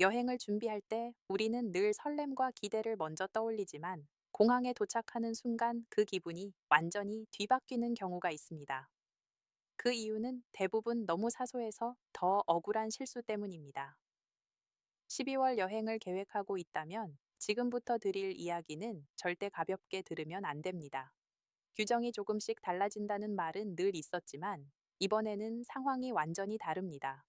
여행을 준비할 때 우리는 늘 설렘과 기대를 먼저 떠올리지만 공항에 도착하는 순간 그 기분이 완전히 뒤바뀌는 경우가 있습니다. 그 이유는 대부분 너무 사소해서 더 억울한 실수 때문입니다. 12월 여행을 계획하고 있다면 지금부터 드릴 이야기는 절대 가볍게 들으면 안 됩니다. 규정이 조금씩 달라진다는 말은 늘 있었지만 이번에는 상황이 완전히 다릅니다.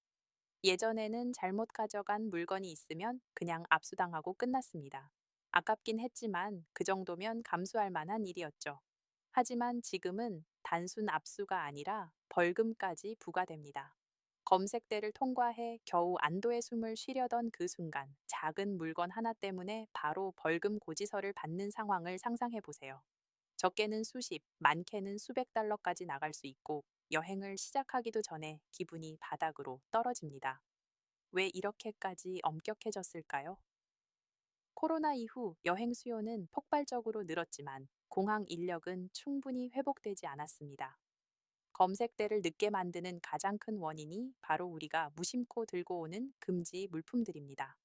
예전에는 잘못 가져간 물건이 있으면 그냥 압수당하고 끝났습니다. 아깝긴 했지만 그 정도면 감수할 만한 일이었죠. 하지만 지금은 단순 압수가 아니라 벌금까지 부과됩니다. 검색대를 통과해 겨우 안도의 숨을 쉬려던 그 순간 작은 물건 하나 때문에 바로 벌금 고지서를 받는 상황을 상상해 보세요. 적게는 수십, 많게는 수백 달러까지 나갈 수 있고 여행을 시작하기도 전에 기분이 바닥으로 떨어집니다. 왜 이렇게까지 엄격해졌을까요? 코로나 이후 여행 수요는 폭발적으로 늘었지만 공항 인력은 충분히 회복되지 않았습니다. 검색대를 늦게 만드는 가장 큰 원인이 바로 우리가 무심코 들고 오는 금지 물품들입니다.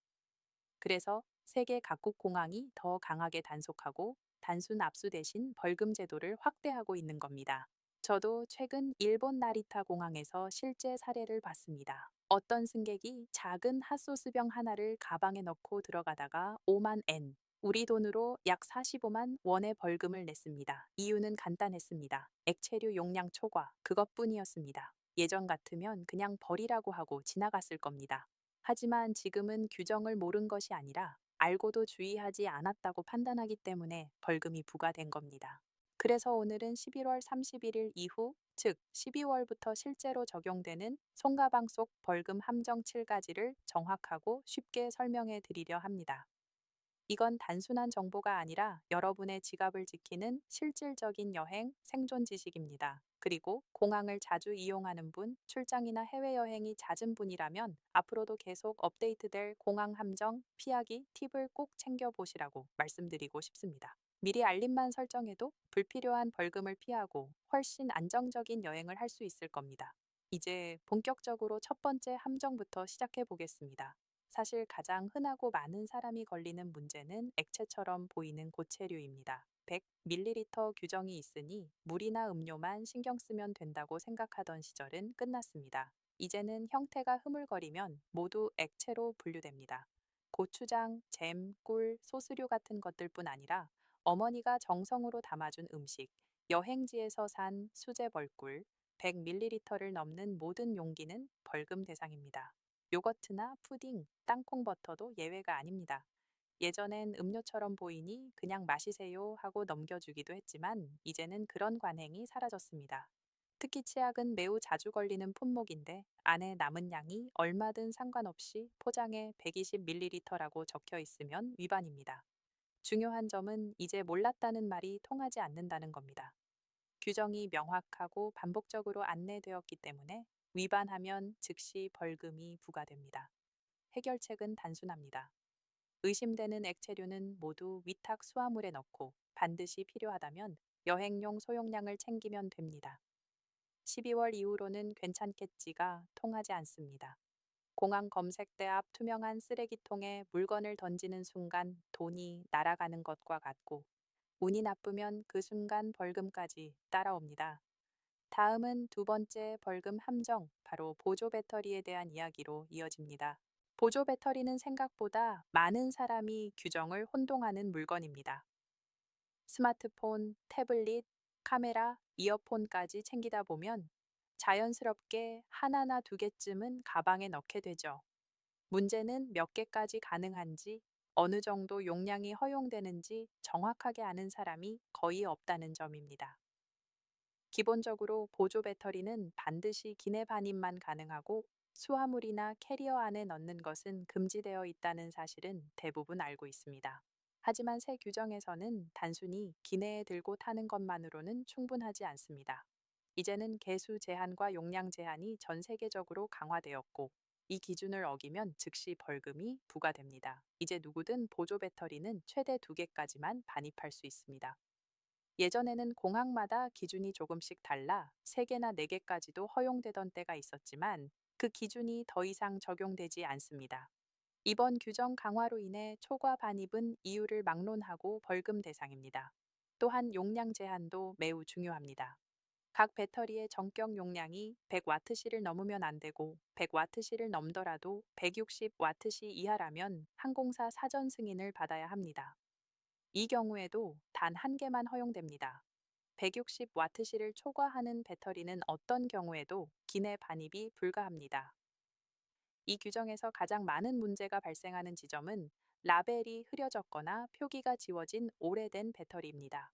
그래서 세계 각국 공항이 더 강하게 단속하고 단순 압수 대신 벌금 제도를 확대하고 있는 겁니다. 저도 최근 일본 나리타 공항에서 실제 사례를 봤습니다. 어떤 승객이 작은 핫소스병 하나를 가방에 넣고 들어가다가 5만 엔, 우리 돈으로 약 45만 원의 벌금을 냈습니다. 이유는 간단했습니다. 액체류 용량 초과, 그것뿐이었습니다. 예전 같으면 그냥 버리라고 하고 지나갔을 겁니다. 하지만 지금은 규정을 모른 것이 아니라 알고도 주의하지 않았다고 판단하기 때문에 벌금이 부과된 겁니다. 그래서 오늘은 11월 31일 이후 즉 12월부터 실제로 적용되는 손가방 속 벌금 함정 7가지를 정확하고 쉽게 설명해 드리려 합니다. 이건 단순한 정보가 아니라 여러분의 지갑을 지키는 실질적인 여행 생존 지식입니다. 그리고 공항을 자주 이용하는 분, 출장이나 해외여행이 잦은 분이라면 앞으로도 계속 업데이트될 공항 함정 피하기 팁을 꼭 챙겨보시라고 말씀드리고 싶습니다. 미리 알림만 설정해도 불필요한 벌금을 피하고 훨씬 안정적인 여행을 할 수 있을 겁니다. 이제 본격적으로 첫 번째 함정부터 시작해 보겠습니다. 사실 가장 흔하고 많은 사람이 걸리는 문제는 액체처럼 보이는 고체류입니다. 100ml 규정이 있으니 물이나 음료만 신경 쓰면 된다고 생각하던 시절은 끝났습니다. 이제는 형태가 흐물거리면 모두 액체로 분류됩니다. 고추장, 잼, 꿀, 소스류 같은 것들뿐 아니라 어머니가 정성으로 담아준 음식, 여행지에서 산 수제 벌꿀, 100ml를 넘는 모든 용기는 벌금 대상입니다. 요거트나 푸딩, 땅콩 버터도 예외가 아닙니다. 예전엔 음료처럼 보이니 그냥 마시세요 하고 넘겨주기도 했지만 이제는 그런 관행이 사라졌습니다. 특히 치약은 매우 자주 걸리는 품목인데 안에 남은 양이 얼마든 상관없이 포장에 120ml라고 적혀 있으면 위반입니다. 중요한 점은 이제 몰랐다는 말이 통하지 않는다는 겁니다. 규정이 명확하고 반복적으로 안내되었기 때문에 위반하면 즉시 벌금이 부과됩니다. 해결책은 단순합니다. 의심되는 액체류는 모두 위탁 수화물에 넣고 반드시 필요하다면 여행용 소용량을 챙기면 됩니다. 12월 이후로는 괜찮겠지가 통하지 않습니다. 공항 검색대 앞 투명한 쓰레기통에 물건을 던지는 순간 돈이 날아가는 것과 같고 운이 나쁘면 그 순간 벌금까지 따라옵니다. 다음은 두 번째 벌금 함정, 바로 보조 배터리에 대한 이야기로 이어집니다. 보조 배터리는 생각보다 많은 사람이 규정을 혼동하는 물건입니다. 스마트폰, 태블릿, 카메라, 이어폰까지 챙기다 보면 자연스럽게 하나나 두 개쯤은 가방에 넣게 되죠. 문제는 몇 개까지 가능한지, 어느 정도 용량이 허용되는지 정확하게 아는 사람이 거의 없다는 점입니다. 기본적으로 보조 배터리는 반드시 기내 반입만 가능하고 수화물이나 캐리어 안에 넣는 것은 금지되어 있다는 사실은 대부분 알고 있습니다. 하지만 새 규정에서는 단순히 기내에 들고 타는 것만으로는 충분하지 않습니다. 이제는 개수 제한과 용량 제한이 전 세계적으로 강화되었고 이 기준을 어기면 즉시 벌금이 부과됩니다. 이제 누구든 보조 배터리는 최대 두 개까지만 반입할 수 있습니다. 예전에는 공항마다 기준이 조금씩 달라 3개나 4개까지도 허용되던 때가 있었지만 그 기준이 더 이상 적용되지 않습니다. 이번 규정 강화로 인해 초과 반입은 이유를 막론하고 벌금 대상입니다. 또한 용량 제한도 매우 중요합니다. 각 배터리의 정격 용량이 100W시를 넘으면 안 되고 100W시를 넘더라도 160W시 이하라면 항공사 사전 승인을 받아야 합니다. 이 경우에도 단 한 개만 허용됩니다. 160W시를 초과하는 배터리는 어떤 경우에도 기내 반입이 불가합니다. 이 규정에서 가장 많은 문제가 발생하는 지점은 라벨이 흐려졌거나 표기가 지워진 오래된 배터리입니다.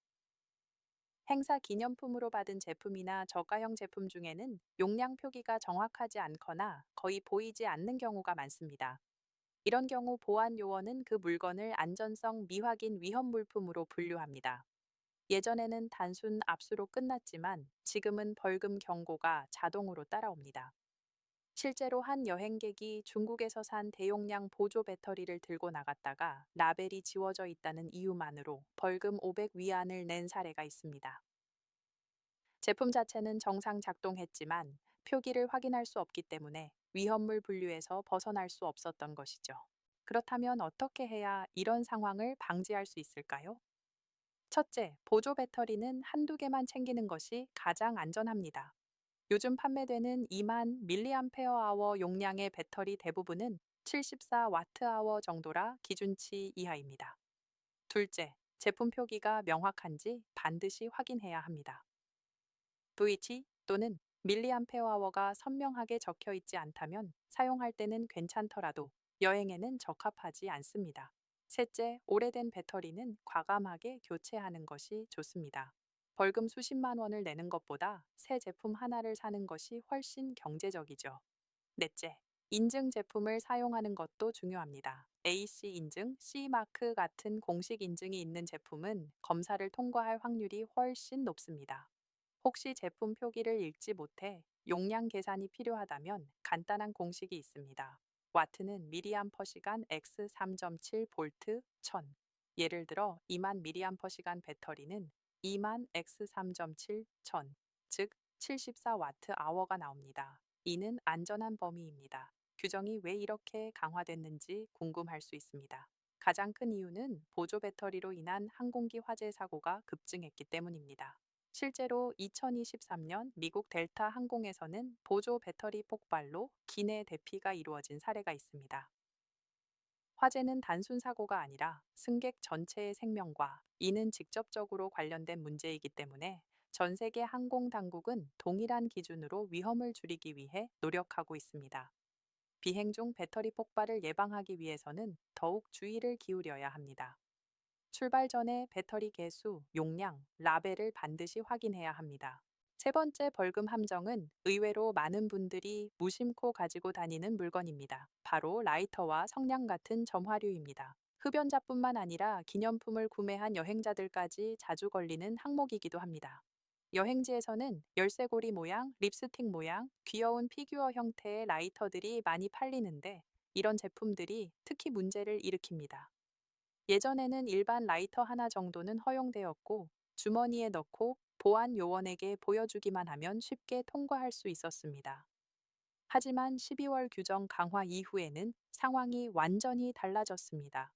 행사 기념품으로 받은 제품이나 저가형 제품 중에는 용량 표기가 정확하지 않거나 거의 보이지 않는 경우가 많습니다. 이런 경우 보안 요원은 그 물건을 안전성 미확인 위험 물품으로 분류합니다. 예전에는 단순 압수로 끝났지만 지금은 벌금 경고가 자동으로 따라옵니다. 실제로 한 여행객이 중국에서 산 대용량 보조 배터리를 들고 나갔다가 라벨이 지워져 있다는 이유만으로 벌금 500 위안을 낸 사례가 있습니다. 제품 자체는 정상 작동했지만 표기를 확인할 수 없기 때문에 위험물 분류에서 벗어날 수 없었던 것이죠. 그렇다면 어떻게 해야 이런 상황을 방지할 수 있을까요? 첫째, 보조 배터리는 한두 개만 챙기는 것이 가장 안전합니다. 요즘 판매되는 2만 mAh 용량의 배터리 대부분은 74Wh 정도라 기준치 이하입니다. 둘째, 제품 표기가 명확한지 반드시 확인해야 합니다. VT 또는 mAh가 선명하게 적혀 있지 않다면 사용할 때는 괜찮더라도 여행에는 적합하지 않습니다. 셋째, 오래된 배터리는 과감하게 교체하는 것이 좋습니다. 벌금 수십만 원을 내는 것보다 새 제품 하나를 사는 것이 훨씬 경제적이죠. 넷째, 인증 제품을 사용하는 것도 중요합니다. AC 인증, C 마크 같은 공식 인증이 있는 제품은 검사를 통과할 확률이 훨씬 높습니다. 혹시 제품 표기를 읽지 못해 용량 계산이 필요하다면 간단한 공식이 있습니다. 와트는 미리암퍼 시간 x 3.7 볼트 1000. 예를 들어 2만 미리암퍼 시간 배터리는 2만 x 3.7 1000, 즉 74와트 아워가 나옵니다. 이는 안전한 범위입니다. 규정이 왜 이렇게 강화됐는지 궁금할 수 있습니다. 가장 큰 이유는 보조 배터리로 인한 항공기 화재 사고가 급증했기 때문입니다. 실제로 2023년 미국 델타 항공에서는 보조 배터리 폭발로 기내 대피가 이루어진 사례가 있습니다. 화재는 단순 사고가 아니라 승객 전체의 생명과 이는 직접적으로 관련된 문제이기 때문에 전 세계 항공 당국은 동일한 기준으로 위험을 줄이기 위해 노력하고 있습니다. 비행 중 배터리 폭발을 예방하기 위해서는 더욱 주의를 기울여야 합니다. 출발 전에 배터리 개수, 용량, 라벨을 반드시 확인해야 합니다. 세 번째 벌금 함정은 의외로 많은 분들이 무심코 가지고 다니는 물건입니다. 바로 라이터와 성냥 같은 점화류입니다. 흡연자뿐만 아니라 기념품을 구매한 여행자들까지 자주 걸리는 항목이기도 합니다. 여행지에서는 열쇠고리 모양, 립스틱 모양, 귀여운 피규어 형태의 라이터들이 많이 팔리는데 이런 제품들이 특히 문제를 일으킵니다. 예전에는 일반 라이터 하나 정도는 허용되었고 주머니에 넣고 보안 요원에게 보여주기만 하면 쉽게 통과할 수 있었습니다. 하지만 12월 규정 강화 이후에는 상황이 완전히 달라졌습니다.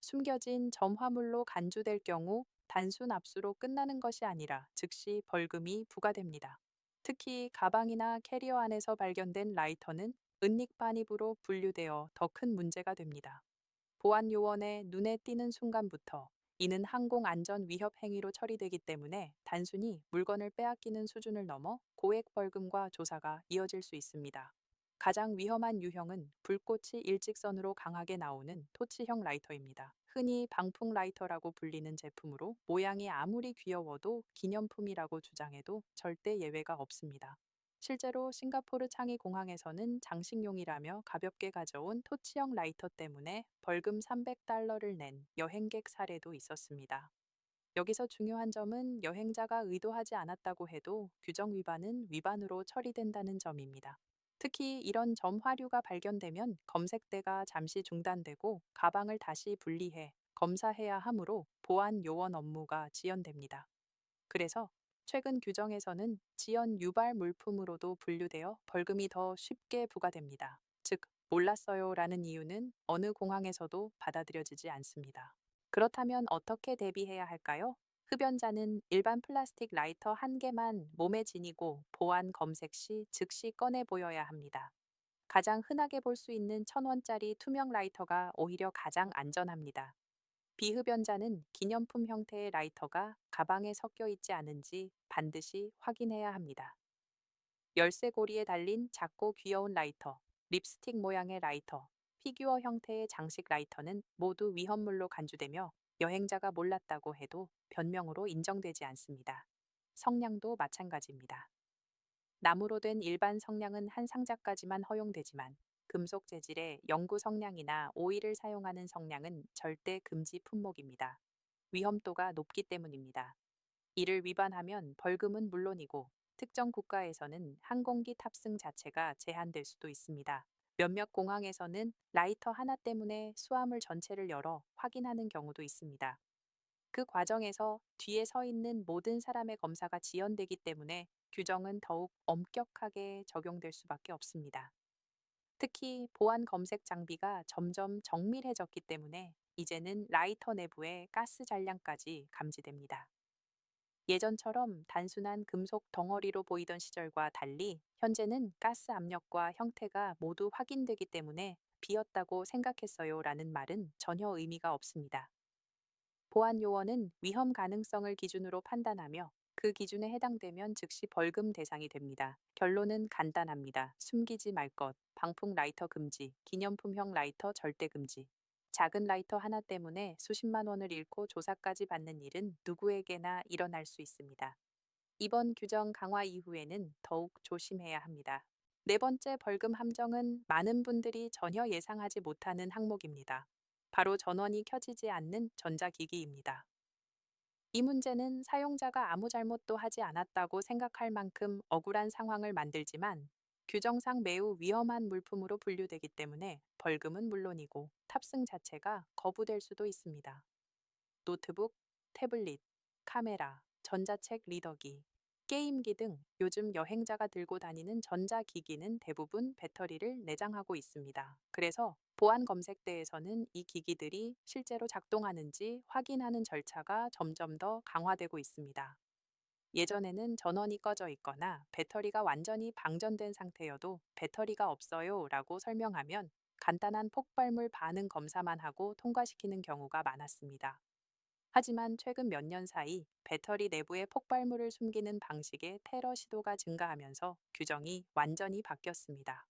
숨겨진 점화물로 간주될 경우 단순 압수로 끝나는 것이 아니라 즉시 벌금이 부과됩니다. 특히 가방이나 캐리어 안에서 발견된 라이터는 은닉 반입으로 분류되어 더 큰 문제가 됩니다. 보안 요원의 눈에 띄는 순간부터 이는 항공 안전 위협 행위로 처리되기 때문에 단순히 물건을 빼앗기는 수준을 넘어 고액 벌금과 조사가 이어질 수 있습니다. 가장 위험한 유형은 불꽃이 일직선으로 강하게 나오는 토치형 라이터입니다. 흔히 방풍 라이터라고 불리는 제품으로 모양이 아무리 귀여워도 기념품이라고 주장해도 절대 예외가 없습니다. 실제로 싱가포르 창의 공항에서는 장식용이라며 가볍게 가져온 토치형 라이터 때문에 벌금 300달러를 낸 여행객 사례도 있었습니다. 여기서 중요한 점은 여행자가 의도하지 않았다고 해도 규정 위반은 위반으로 처리된다는 점입니다. 특히 이런 점 화류가 발견되면 검색대가 잠시 중단되고 가방을 다시 분리해 검사해야 하므로 보안 요원 업무가 지연됩니다. 그래서 최근 규정에서는 지연 유발 물품으로도 분류되어 벌금이 더 쉽게 부과됩니다. 즉, 몰랐어요 라는 이유는 어느 공항에서도 받아들여지지 않습니다. 그렇다면 어떻게 대비해야 할까요? 흡연자는 일반 플라스틱 라이터 한 개만 몸에 지니고 보안 검색 시 즉시 꺼내 보여야 합니다. 가장 흔하게 볼 수 있는 천원짜리 투명 라이터가 오히려 가장 안전합니다. 비흡연자는 기념품 형태의 라이터가 가방에 섞여 있지 않은지 반드시 확인해야 합니다. 열쇠고리에 달린 작고 귀여운 라이터, 립스틱 모양의 라이터, 피규어 형태의 장식 라이터는 모두 위험물로 간주되며 여행자가 몰랐다고 해도 변명으로 인정되지 않습니다. 성냥도 마찬가지입니다. 나무로 된 일반 성냥은 한 상자까지만 허용되지만 금속 재질의 영구 성냥이나 오일을 사용하는 성냥은 절대 금지 품목입니다. 위험도가 높기 때문입니다. 이를 위반하면 벌금은 물론이고 특정 국가에서는 항공기 탑승 자체가 제한될 수도 있습니다. 몇몇 공항에서는 라이터 하나 때문에 수화물 전체를 열어 확인하는 경우도 있습니다. 그 과정에서 뒤에 서 있는 모든 사람의 검사가 지연되기 때문에 규정은 더욱 엄격하게 적용될 수밖에 없습니다. 특히 보안 검색 장비가 점점 정밀해졌기 때문에 이제는 라이터 내부에 가스 잔량까지 감지됩니다. 예전처럼 단순한 금속 덩어리로 보이던 시절과 달리 현재는 가스 압력과 형태가 모두 확인되기 때문에 비었다고 생각했어요 라는 말은 전혀 의미가 없습니다. 보안 요원은 위험 가능성을 기준으로 판단하며 그 기준에 해당되면 즉시 벌금 대상이 됩니다. 결론은 간단합니다. 숨기지 말 것, 방풍 라이터 금지, 기념품형 라이터 절대 금지. 작은 라이터 하나 때문에 수십만 원을 잃고 조사까지 받는 일은 누구에게나 일어날 수 있습니다. 이번 규정 강화 이후에는 더욱 조심해야 합니다. 네 번째 벌금 함정은 많은 분들이 전혀 예상하지 못하는 항목입니다. 바로 전원이 켜지지 않는 전자기기입니다. 이 문제는 사용자가 아무 잘못도 하지 않았다고 생각할 만큼 억울한 상황을 만들지만 규정상 매우 위험한 물품으로 분류되기 때문에 벌금은 물론이고 탑승 자체가 거부될 수도 있습니다. 노트북, 태블릿, 카메라, 전자책 리더기, 게임기 등 요즘 여행자가 들고 다니는 전자기기는 대부분 배터리를 내장하고 있습니다. 그래서 보안 검색대에서는 이 기기들이 실제로 작동하는지 확인하는 절차가 점점 더 강화되고 있습니다. 예전에는 전원이 꺼져 있거나 배터리가 완전히 방전된 상태여도 배터리가 없어요 라고 설명하면 간단한 폭발물 반응 검사만 하고 통과시키는 경우가 많았습니다. 하지만 최근 몇 년 사이 배터리 내부에 폭발물을 숨기는 방식의 테러 시도가 증가하면서 규정이 완전히 바뀌었습니다.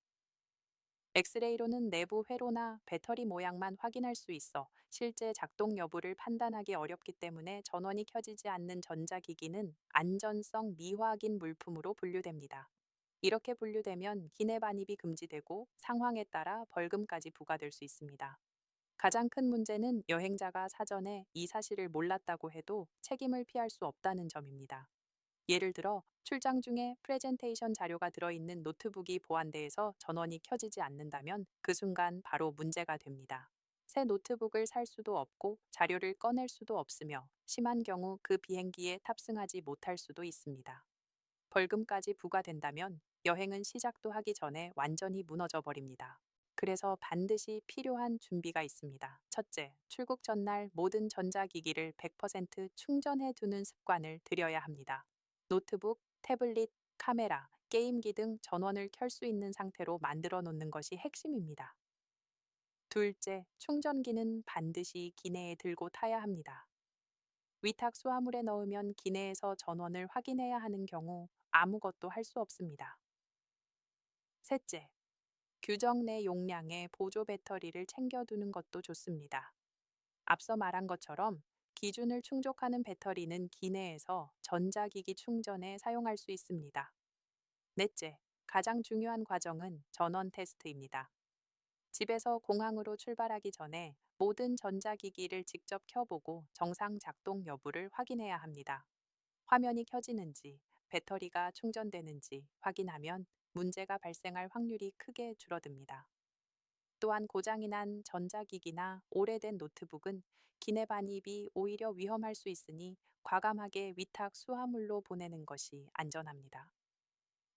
엑스레이로는 내부 회로나 배터리 모양만 확인할 수 있어 실제 작동 여부를 판단하기 어렵기 때문에 전원이 켜지지 않는 전자기기는 안전성 미확인 물품으로 분류됩니다. 이렇게 분류되면 기내 반입이 금지되고 상황에 따라 벌금까지 부과될 수 있습니다. 가장 큰 문제는 여행자가 사전에 이 사실을 몰랐다고 해도 책임을 피할 수 없다는 점입니다. 예를 들어 출장 중에 프레젠테이션 자료가 들어있는 노트북이 보안대에서 전원이 켜지지 않는다면 그 순간 바로 문제가 됩니다. 새 노트북을 살 수도 없고 자료를 꺼낼 수도 없으며 심한 경우 그 비행기에 탑승하지 못할 수도 있습니다. 벌금까지 부과된다면 여행은 시작도 하기 전에 완전히 무너져 버립니다. 그래서 반드시 필요한 준비가 있습니다. 첫째, 출국 전날 모든 전자기기를 100% 충전해 두는 습관을 들여야 합니다. 노트북, 태블릿, 카메라, 게임기 등 전원을 켤 수 있는 상태로 만들어 놓는 것이 핵심입니다. 둘째, 충전기는 반드시 기내에 들고 타야 합니다. 위탁 수화물에 넣으면 기내에서 전원을 확인해야 하는 경우 아무것도 할 수 없습니다. 셋째, 규정 내 용량의 보조 배터리를 챙겨두는 것도 좋습니다. 앞서 말한 것처럼 기준을 충족하는 배터리는 기내에서 전자기기 충전에 사용할 수 있습니다. 넷째, 가장 중요한 과정은 전원 테스트입니다. 집에서 공항으로 출발하기 전에 모든 전자기기를 직접 켜보고 정상 작동 여부를 확인해야 합니다. 화면이 켜지는지, 배터리가 충전되는지 확인하면 문제가 발생할 확률이 크게 줄어듭니다. 또한 고장이 난 전자기기나 오래된 노트북은 기내 반입이 오히려 위험할 수 있으니 과감하게 위탁 수화물로 보내는 것이 안전합니다.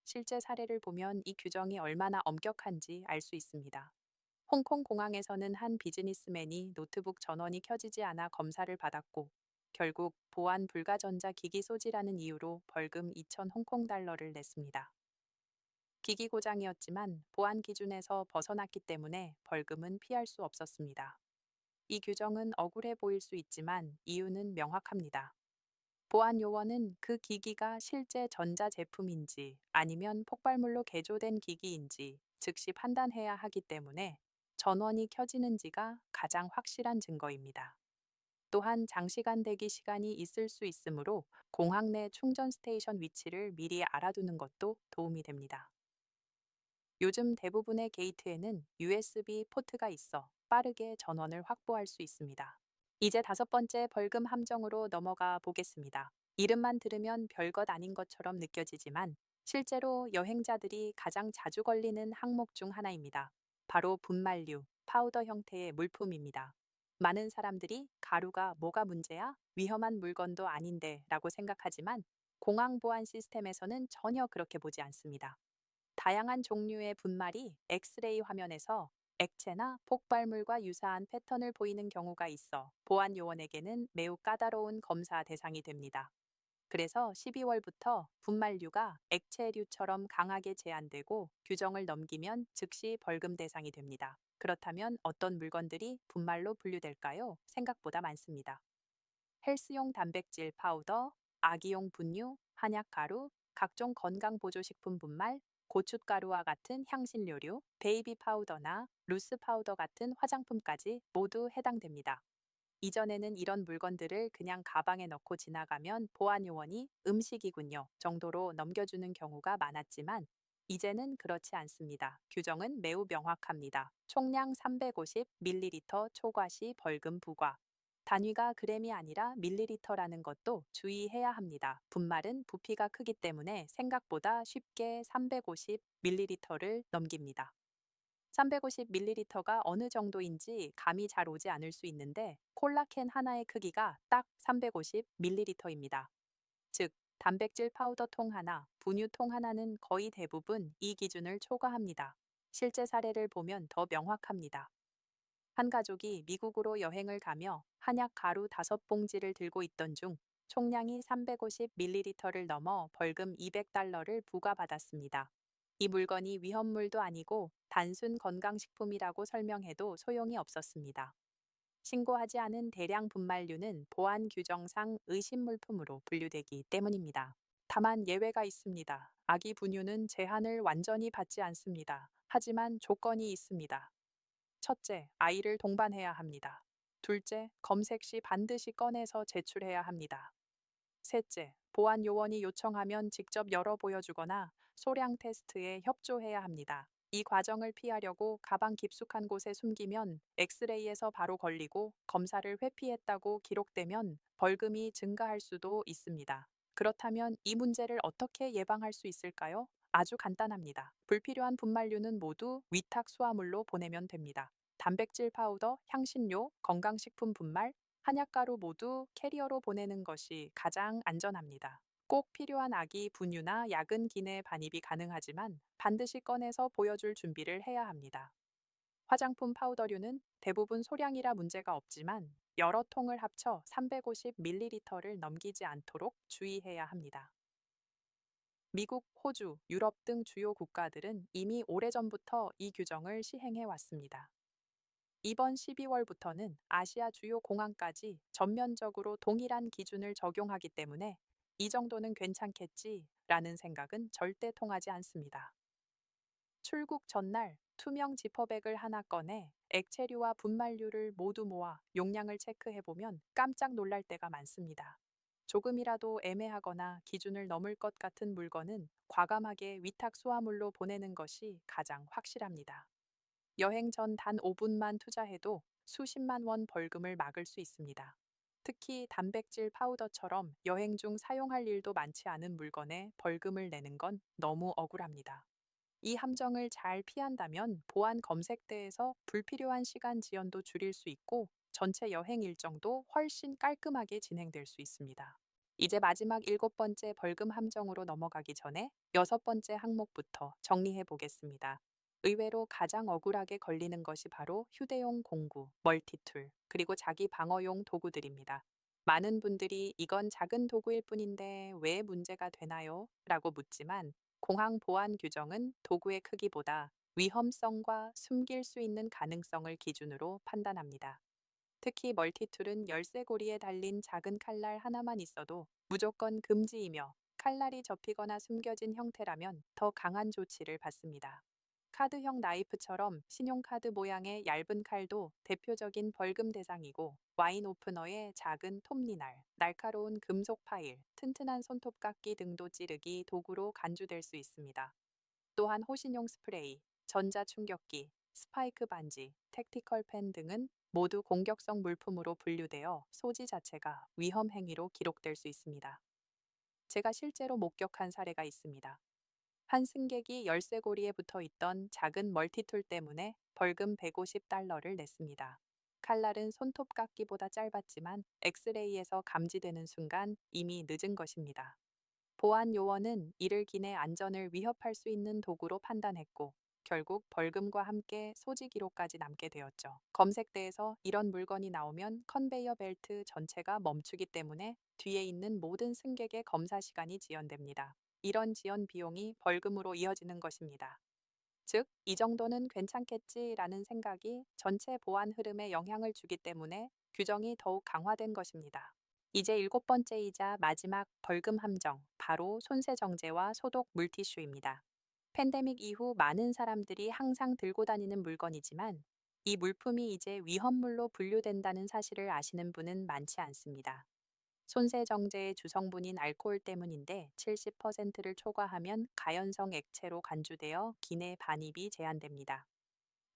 실제 사례를 보면 이 규정이 얼마나 엄격한지 알 수 있습니다. 홍콩 공항에서는 한 비즈니스맨이 노트북 전원이 켜지지 않아 검사를 받았고 결국 보안 불가 전자 기기 소지라는 이유로 벌금 2천 홍콩 달러를 냈습니다. 기기 고장이었지만 보안 기준에서 벗어났기 때문에 벌금은 피할 수 없었습니다. 이 규정은 억울해 보일 수 있지만 이유는 명확합니다. 보안 요원은 그 기기가 실제 전자 제품인지 아니면 폭발물로 개조된 기기인지 즉시 판단해야 하기 때문에 전원이 켜지는지가 가장 확실한 증거입니다. 또한 장시간 대기 시간이 있을 수 있으므로 공항 내 충전 스테이션 위치를 미리 알아두는 것도 도움이 됩니다. 요즘 대부분의 게이트에는 USB 포트가 있어 빠르게 전원을 확보할 수 있습니다. 이제 다섯 번째 벌금 함정으로 넘어가 보겠습니다. 이름만 들으면 별것 아닌 것처럼 느껴지지만 실제로 여행자들이 가장 자주 걸리는 항목 중 하나입니다. 바로 분말류, 파우더 형태의 물품입니다. 많은 사람들이 가루가 뭐가 문제야? 위험한 물건도 아닌데 라고 생각하지만 공항 보안 시스템에서는 전혀 그렇게 보지 않습니다. 다양한 종류의 분말이 엑스레이 화면에서 액체나 폭발물과 유사한 패턴을 보이는 경우가 있어 보안 요원에게는 매우 까다로운 검사 대상이 됩니다. 그래서 12월부터 분말류가 액체류처럼 강하게 제한되고 규정을 넘기면 즉시 벌금 대상이 됩니다. 그렇다면 어떤 물건들이 분말로 분류될까요? 생각보다 많습니다. 헬스용 단백질 파우더, 아기용 분유, 한약 가루, 각종 건강 보조식품 분말, 고춧가루와 같은 향신료류, 베이비 파우더나 루스 파우더 같은 화장품까지 모두 해당됩니다. 이전에는 이런 물건들을 그냥 가방에 넣고 지나가면 보안 요원이 음식이군요 정도로 넘겨주는 경우가 많았지만 이제는 그렇지 않습니다. 규정은 매우 명확합니다. 총량 350ml 초과 시 벌금 부과. 단위가 그램이 아니라 밀리리터라는 것도 주의해야 합니다. 분말은 부피가 크기 때문에 생각보다 쉽게 350ml를 넘깁니다. 350ml가 어느 정도인지 감이 잘 오지 않을 수 있는데 콜라캔 하나의 크기가 딱 350ml입니다. 즉, 단백질 파우더 통 하나, 분유 통 하나는 거의 대부분 이 기준을 초과합니다. 실제 사례를 보면 더 명확합니다. 한 가족이 미국으로 여행을 가며 한약 가루 다섯 봉지를 들고 있던 중 총량이 350ml를 넘어 벌금 200달러를 부과받았습니다. 이 물건이 위험물도 아니고 단순 건강식품이라고 설명해도 소용이 없었습니다. 신고하지 않은 대량 분말류는 보안 규정상 의심물품으로 분류되기 때문입니다. 다만 예외가 있습니다. 아기 분유는 제한을 완전히 받지 않습니다. 하지만 조건이 있습니다. 첫째, 아이를 동반해야 합니다. 둘째, 검색 시 반드시 꺼내서 제출해야 합니다. 셋째, 보안 요원이 요청하면 직접 열어 보여주거나 소량 테스트에 협조해야 합니다. 이 과정을 피하려고 가방 깊숙한 곳에 숨기면 엑스레이에서 바로 걸리고 검사를 회피했다고 기록되면 벌금이 증가할 수도 있습니다. 그렇다면 이 문제를 어떻게 예방할 수 있을까요? 아주 간단합니다. 불필요한 분말류는 모두 위탁 수화물로 보내면 됩니다. 단백질 파우더, 향신료, 건강식품 분말, 한약가루 모두 캐리어로 보내는 것이 가장 안전합니다. 꼭 필요한 아기 분유나 약은 기내 반입이 가능하지만 반드시 꺼내서 보여줄 준비를 해야 합니다. 화장품 파우더류는 대부분 소량이라 문제가 없지만 여러 통을 합쳐 350ml를 넘기지 않도록 주의해야 합니다. 미국, 호주, 유럽 등 주요 국가들은 이미 오래전부터 이 규정을 시행해 왔습니다. 이번 12월부터는 아시아 주요 공항까지 전면적으로 동일한 기준을 적용하기 때문에 이 정도는 괜찮겠지 라는 생각은 절대 통하지 않습니다. 출국 전날 투명 지퍼백을 하나 꺼내 액체류와 분말류를 모두 모아 용량을 체크해보면 깜짝 놀랄 때가 많습니다. 조금이라도 애매하거나 기준을 넘을 것 같은 물건은 과감하게 위탁 수화물로 보내는 것이 가장 확실합니다. 여행 전 단 5분만 투자해도 수십만 원 벌금을 막을 수 있습니다. 특히 단백질 파우더처럼 여행 중 사용할 일도 많지 않은 물건에 벌금을 내는 건 너무 억울합니다. 이 함정을 잘 피한다면 보안 검색대에서 불필요한 시간 지연도 줄일 수 있고 전체 여행 일정도 훨씬 깔끔하게 진행될 수 있습니다. 이제 마지막 일곱 번째 벌금 함정으로 넘어가기 전에 여섯 번째 항목부터 정리해 보겠습니다. 의외로 가장 억울하게 걸리는 것이 바로 휴대용 공구, 멀티툴, 그리고 자기 방어용 도구들입니다. 많은 분들이 이건 작은 도구일 뿐인데 왜 문제가 되나요? 라고 묻지만 공항 보안 규정은 도구의 크기보다 위험성과 숨길 수 있는 가능성을 기준으로 판단합니다. 특히 멀티툴은 열쇠고리에 달린 작은 칼날 하나만 있어도 무조건 금지이며 칼날이 접히거나 숨겨진 형태라면 더 강한 조치를 받습니다. 카드형 나이프처럼 신용카드 모양의 얇은 칼도 대표적인 벌금 대상이고 와인 오프너의 작은 톱니날, 날카로운 금속 파일, 튼튼한 손톱깎이 등도 찌르기 도구로 간주될 수 있습니다. 또한 호신용 스프레이, 전자충격기, 스파이크 반지, 택티컬 펜 등은 모두 공격성 물품으로 분류되어 소지 자체가 위험 행위로 기록될 수 있습니다. 제가 실제로 목격한 사례가 있습니다. 한 승객이 열쇠고리에 붙어 있던 작은 멀티툴 때문에 벌금 150달러를 냈습니다. 칼날은 손톱깎이보다 짧았지만 엑스레이에서 감지되는 순간 이미 늦은 것입니다. 보안 요원은 이를 기내 안전을 위협할 수 있는 도구로 판단했고 결국 벌금과 함께 소지 기록까지 남게 되었죠. 검색대에서 이런 물건이 나오면 컨베이어 벨트 전체가 멈추기 때문에 뒤에 있는 모든 승객의 검사 시간이 지연됩니다. 이런 지연 비용이 벌금으로 이어지는 것입니다. 즉, 이 정도는 괜찮겠지라는 생각이 전체 보안 흐름에 영향을 주기 때문에 규정이 더욱 강화된 것입니다. 이제 일곱 번째이자 마지막 벌금 함정, 바로 손세정제와 소독 물티슈입니다. 팬데믹 이후 많은 사람들이 항상 들고 다니는 물건이지만 이 물품이 이제 위험물로 분류된다는 사실을 아시는 분은 많지 않습니다. 손세정제의 주성분인 알코올 때문인데 70%를 초과하면 가연성 액체로 간주되어 기내 반입이 제한됩니다.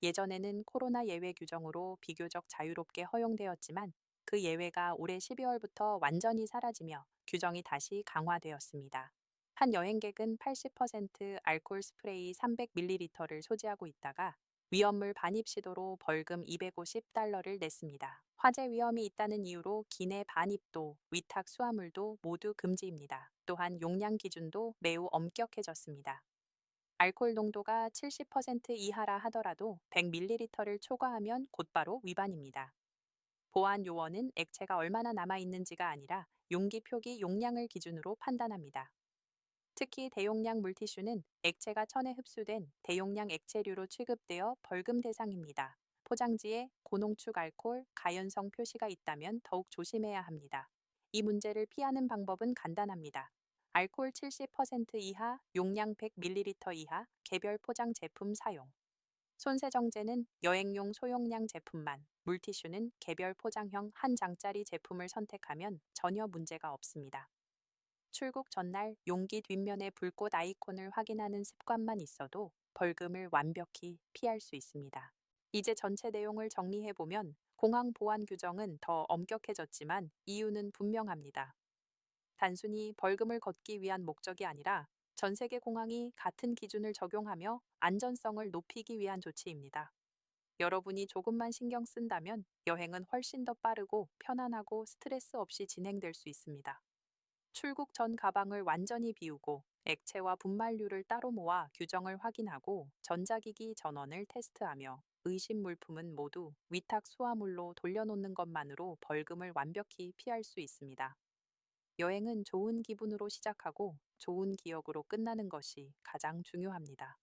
예전에는 코로나 예외 규정으로 비교적 자유롭게 허용되었지만 그 예외가 올해 12월부터 완전히 사라지며 규정이 다시 강화되었습니다. 한 여행객은 80% 알코올 스프레이 300ml를 소지하고 있다가 위험물 반입 시도로 벌금 250달러를 냈습니다. 화재 위험이 있다는 이유로 기내 반입도, 위탁 수화물도 모두 금지입니다. 또한 용량 기준도 매우 엄격해졌습니다. 알코올 농도가 70% 이하라 하더라도 100ml를 초과하면 곧바로 위반입니다. 보안 요원은 액체가 얼마나 남아 있는지가 아니라 용기 표기 용량을 기준으로 판단합니다. 특히 대용량 물티슈는 액체가 천에 흡수된 대용량 액체류로 취급되어 벌금 대상입니다. 포장지에 고농축 알코올, 가연성 표시가 있다면 더욱 조심해야 합니다. 이 문제를 피하는 방법은 간단합니다. 알코올 70% 이하, 용량 100ml 이하, 개별 포장 제품 사용. 손세정제는 여행용 소용량 제품만, 물티슈는 개별 포장형 한 장짜리 제품을 선택하면 전혀 문제가 없습니다. 출국 전날 용기 뒷면의 불꽃 아이콘을 확인하는 습관만 있어도 벌금을 완벽히 피할 수 있습니다. 이제 전체 내용을 정리해보면 공항 보안 규정은 더 엄격해졌지만 이유는 분명합니다. 단순히 벌금을 걷기 위한 목적이 아니라 전 세계 공항이 같은 기준을 적용하며 안전성을 높이기 위한 조치입니다. 여러분이 조금만 신경 쓴다면 여행은 훨씬 더 빠르고 편안하고 스트레스 없이 진행될 수 있습니다. 출국 전 가방을 완전히 비우고 액체와 분말류를 따로 모아 규정을 확인하고 전자기기 전원을 테스트하며 의심 물품은 모두 위탁 수화물로 돌려놓는 것만으로 벌금을 완벽히 피할 수 있습니다. 여행은 좋은 기분으로 시작하고 좋은 기억으로 끝나는 것이 가장 중요합니다.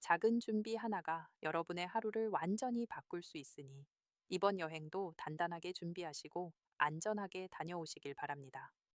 작은 준비 하나가 여러분의 하루를 완전히 바꿀 수 있으니 이번 여행도 단단하게 준비하시고 안전하게 다녀오시길 바랍니다.